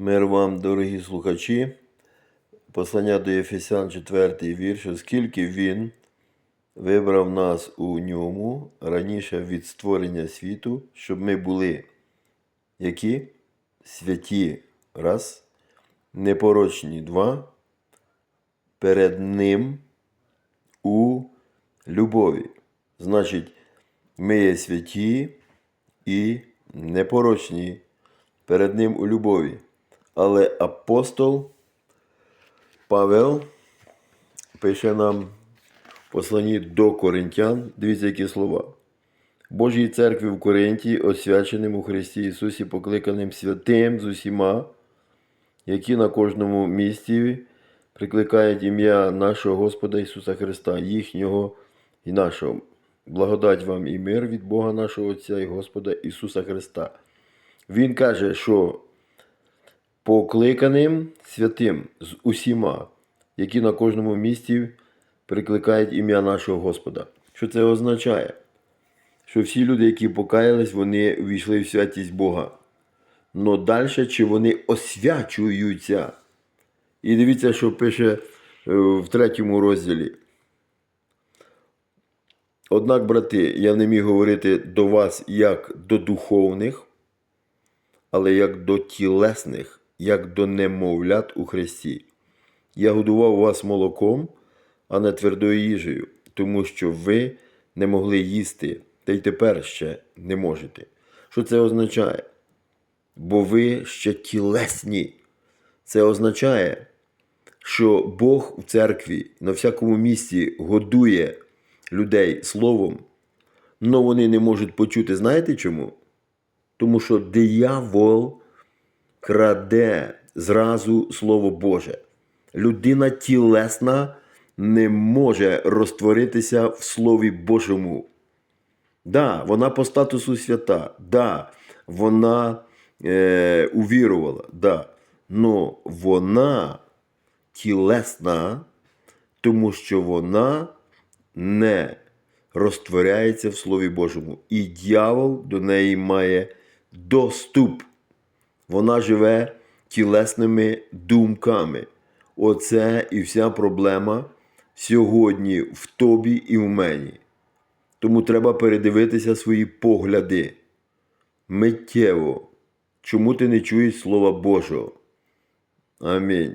Мир вам, дорогі слухачі. Послання до Єфесян 4 вірш, оскільки Він вибрав нас у ньому раніше від створення світу, щоб ми були які? Святі раз, непорочні два, перед Ним у любові. Значить, ми є святі і непорочні перед Ним у любові. Але апостол Павел пише нам в посланні до Коринтян, дивіться, які слова. Божій церкві в Коринті, освяченим у Христі Ісусі, покликаним святим з усіма, які на кожному місці прикликають ім'я нашого Господа Ісуса Христа, їхнього і нашого. Благодать вам і мир від Бога нашого Отця і Господа Ісуса Христа. Він каже, що покликаним святим з усіма, які на кожному місці прикликають ім'я нашого Господа. Що це означає? Що всі люди, які покаялись, вони увійшли в святість Бога. Но далі, чи вони освячуються? І дивіться, що пише е, в третьому розділі. Однак, брати, я не міг говорити до вас як до духовних, але як до тілесних, як до немовлят у Христі. Я годував вас молоком, а не твердою їжею, тому що ви не могли їсти, та й тепер ще не можете. Що це означає? Бо ви ще тілесні. Це означає, що Бог у церкві на всякому місці годує людей словом, але вони не можуть почути. Знаєте чому? Тому що диявол краде зразу Слово Боже. Людина тілесна не може розтворитися в Слові Божому. Да, вона по статусу свята, да, вона е, увірувала, да, но вона тілесна, тому що вона не розтворяється в Слові Божому. І дьявол до неї має доступ. Вона живе тілесними думками. Оце і вся проблема сьогодні в тобі і в мені. Тому треба передивитися свої погляди. Миттєво. Чому ти не чуєш Слова Божого? Амінь.